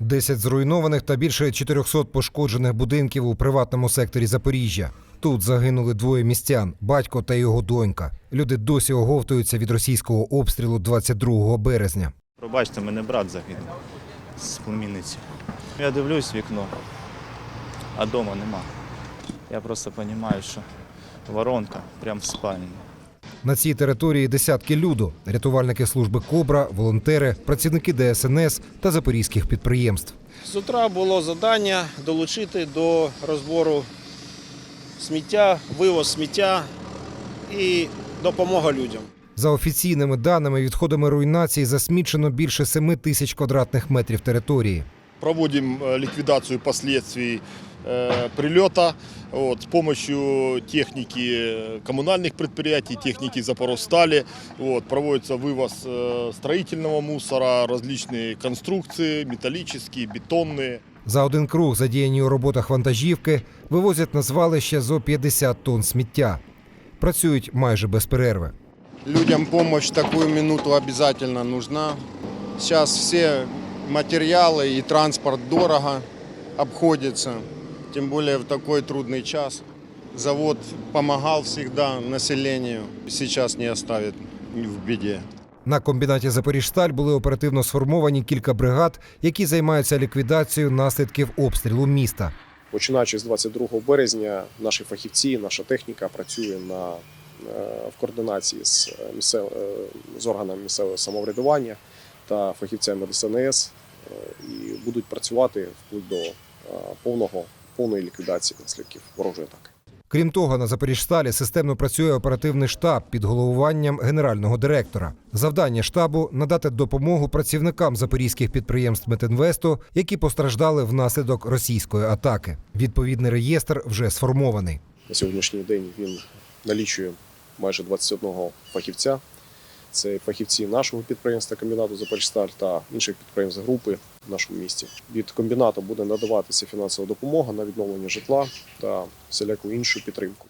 10 зруйнованих та більше 400 пошкоджених будинків у приватному секторі Запоріжжя. Тут загинули двоє містян батько та його донька. Люди досі оговтуються від російського обстрілу 22 березня. Пробачте, мене брат загинув з племінниці. Я дивлюсь вікно, а вдома нема. Я просто розумію, що воронка прямо в спальні. На цій території десятки люду, рятувальники служби Кобра, волонтери, працівники ДСНС та запорізьких підприємств. З утра було завдання долучити до розбору сміття, вивоз сміття і допомога людям. За офіційними даними, відходами руйнації засмічено більше 7 тисяч квадратних метрів території. Проводим э, ликвидацию последствий э, прилета вот, с помощью техники э, коммунальных предприятий, техники Запорожстали. Вот, проводится вывоз э, строительного мусора, различные конструкции, металлические, бетонные. За один круг, задіяні у роботах вантажівки, вивозять на звалище зо 50 тонн сміття. Працюють майже без перерви. Людям помощь в такую минуту обязательно нужна. Сейчас все материалы и транспорт дорого обходятся, тем более в такой трудный час. Завод помогал всегда населению, сейчас не оставит в беде. На комбінаті Запоріжсталь були оперативно сформовані кілька бригад, які займаються ліквідацією наслідків обстрілу міста. Починаючи з 22 березня, наші фахівці, наша техніка працює на, е, в координації з, е, місцев, е, з органами місцевого самоврядування та фахівцями ДСНС і будуть працювати вплоть до повного, повної ліквідації наслідків ворожої атаки. Крім того, на Запоріжсталі системно працює оперативний штаб під головуванням генерального директора. Завдання штабу надати допомогу працівникам запорізьких підприємств Метинвесту, які постраждали внаслідок російської атаки. Відповідний реєстр вже сформований. На сьогоднішній день він налічує майже 21 фахівця. Це фахівці нашого підприємства комбінату Запоріжсталь та інших підприємств групи в нашому місті. Від комбінату буде надаватися фінансова допомога на відновлення житла та всіляку іншу підтримку.